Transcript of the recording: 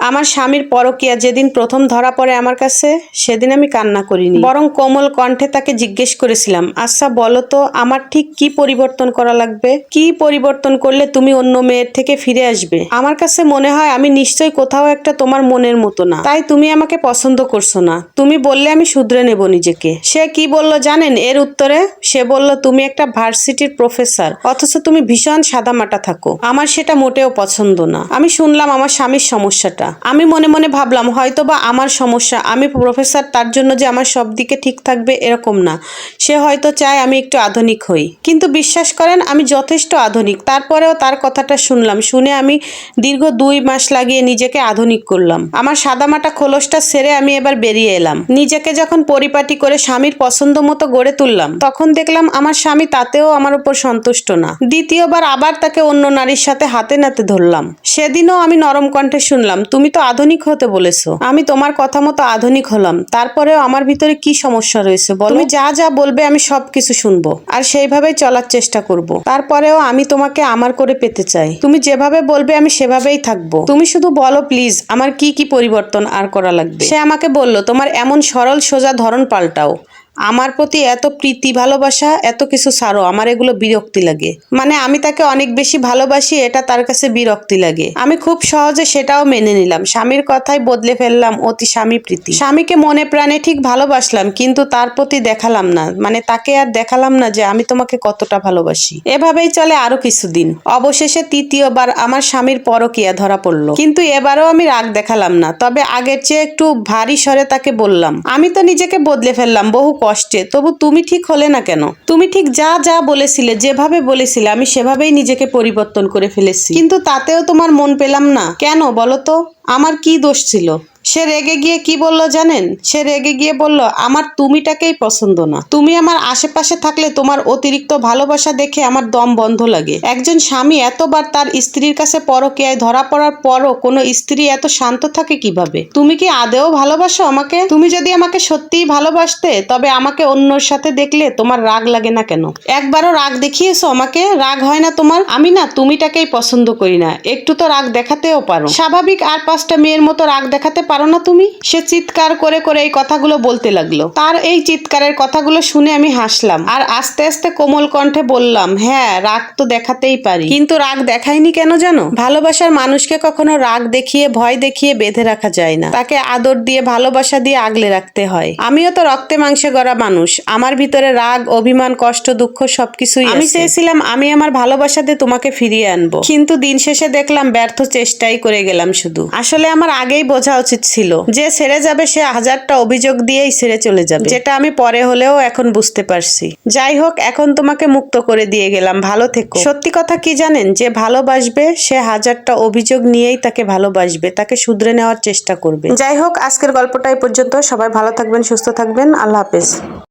আমার স্বামীর পরকিয়া যেদিন প্রথম ধরা পড়ে আমার কাছে, সেদিন আমি কান্না করিনি। বরং কোমল কণ্ঠে তাকে জিজ্ঞেস করেছিলাম আচ্ছা বলো তো, আমার ঠিক কি পরিবর্তন করা লাগবে? কি পরিবর্তন করলে তুমি অন্য মেয়ের থেকে ফিরে আসবে? আমার কাছে মনে হয়, আমি নিশ্চয়ই কোথাও একটা তোমার মনের মতো না। তাই তুমি আমাকে পছন্দ করছ না। তুমি বললে আমি শুধরে নেব নিজেকে। সে কি বলল জানেন? এর উত্তরে, সে বলল, তুমি একটা ভার্সিটির প্রফেসর, অথচ তুমি ভীষণ সাদামাটা থাকো। আমার সেটা মোটেও পছন্দ না। আমি শুনলাম, আমার স্বামীর সমস্যাটা। আমি মনে মনে ভাবলাম হয়তো বা আমার সমস্যা, আমি প্রফেসর তার জন্য যে আমার সব দিকে ঠিক থাকবে এরকম না। সে হয়তো চায় আমি একটু আধুনিক হই। কিন্তু বিশ্বাস করেন, আমি যথেষ্ট আধুনিক। তারপরেও তার কথাটা শুনলাম, শুনে আমি দীর্ঘ দুই মাস লাগিয়ে নিজেকে আধুনিক করলাম। আমার সাদামাটা খোলসটা সেরে আমি এবার বেরিয়ে এলাম। নিজেকে যখন পরিপাটি করে স্বামীর পছন্দ মতো গড়ে তুললাম, তখন দেখলাম আমার স্বামী তাতেও আমার উপর সন্তুষ্ট না। দ্বিতীয়বার আবার তাকে অন্য নারীর সাথে হাতে নাতে ধরলাম। সেদিনও আমি নরম কণ্ঠে শুনলাম তুমি তো আধুনিক হতে বলেছ। আমি তোমার কথা মতো আধুনিক হলাম। তারপরেও আমার ভিতরে কি সমস্যা রয়েছে বলো? তুমি যা যা বলবে আমি সব কিছু শুনব আর সেইভাবেই চলার চেষ্টা করব। তারপরেও আমি তোমাকে আমার করে পেতে চাই। তুমি যেভাবে বলবে আমি সেভাবেই থাকব। তুমি শুধু বলো প্লিজ আমার কি কি পরিবর্তন আর করা লাগবে। সে আমাকে বলল, তোমার এমন সরল সোজা ধরন পাল্টাও। আমার প্রতি এত প্রীতি, ভালোবাসা, এত কিছু ছাড়ো, আমার এগুলো বিরক্তি লাগে। মানে আমি তাকে অনেক বেশি ভালোবাসি, এটা তার কাছে বিরক্তি লাগে। আমি খুব সহজে সেটাও মেনে নিলাম। স্বামীর কথাই বদলে ফেললাম, অতি স্বামী প্রীতি। স্বামীকে মনে প্রাণে ঠিক ভালোবাসলাম, কিন্তু তার প্রতি দেখালাম না। মানে তাকে আর দেখালাম না যে আমি তোমাকে কতটা ভালোবাসি। এভাবেই চলে আরও কিছুদিন। অবশেষে তৃতীয়বার আমার স্বামীর পরকিয়া ধরা পড়ল। কিন্তু এবারও আমি রাগ দেখালাম না। তবে আগের চেয়ে একটু ভারী স্বরে তাকে বললাম, আমি তো নিজেকে বদলে ফেললাম, বহু কষ্টে, তবু তুমি ঠিক হলে না কেন? তুমি ঠিক যা যা বলেছিলে, যেভাবে বলেছিলে, আমি সেভাবেই নিজেকে পরিবর্তন করে ফেলেছি। কিন্তু তাতেও তোমার মন পেলাম না। কেন বলো তো? আমার কি দোষ ছিল? সে রেগে গিয়ে কি বলল জানেন? সে রেগে গিয়ে বলল, আমার তুমিটাকেই পছন্দ না। তুমি আমার আশেপাশে থাকলে তোমার অতিরিক্ত ভালোবাসা দেখে আমার দম বন্ধ লাগে। একজন স্বামী এতবার তার স্ত্রীর কাছে পরকীয়ায় ধরা পড়ার পরও কোনো স্ত্রী এত শান্ত থাকে কীভাবে? তুমি কি আদেও ভালোবাসো আমাকে? তুমি যদি আমাকে সত্যিই ভালোবাসতে, তবে আমাকে অন্যর সাথে দেখলে তোমার রাগ লাগে না কেন? একবারও রাগ দেখিয়েছো আমাকে? রাগ হয় না তোমার? আমি না তুমিটাকেই পছন্দ করি না। একটু তো রাগ দেখাতেও পারো। স্বাভাবিক আর পাঁচটা মেয়ের মতো রাগ দেখাতে পারো না তুমি? সে চিৎকার করে করে এই কথাগুলো বলতে লাগল। তার এই চিৎকারের কথাগুলো শুনে আমি হাসলাম আর আস্তে আস্তে কোমল কণ্ঠে বললাম হ্যাঁ রাগ তো দেখাতেই পারি। কিন্তু রাগ দেখাইনি কেন জানো? ভালোবাসার মানুষকে কখনো রাগ দেখিয়ে ভয় দেখিয়ে বেঁধে রাখা যায় না। তাকে আদর দিয়ে ভালোবাসা দিয়ে আগলে রাখতে হয়। আমিও তো রক্তে মাংসে গড়া মানুষ। আমার ভিতরে রাগ অভিমান কষ্ট দুঃখ সবকিছুই আমি চেয়েছিলাম আমি আমার ভালোবাসাতে তোমাকে ফিরিয়ে আনব। কিন্তু দিন শেষে দেখলাম ব্যর্থ চেষ্টাই করে গেলাম শুধু। আসলে আমার আগেই বোঝা উচিত ছিল। যে সেরে যাবে, সে হাজারটা অভিযোগ দিয়েই সেরে চলে যাবে। যেটা আমি পরে হলেও এখন বুঝতে পারছি। যাই হোক, এখন তোমাকে মুক্ত করে দিয়ে গেলাম। ভালো থেকো। সত্যি কথা কি জানেন? যে ভালোবাসবে, সে হাজারটা অভিযোগ নিয়েই তাকে ভালোবাসবে, তাকে শুধরে নেওয়ার চেষ্টা করবে। যাই হোক, আজকের গল্পটা এই পর্যন্ত। সবাই ভালো থাকবেন, সুস্থ থাকবেন। আল্লাহ হাফেজ।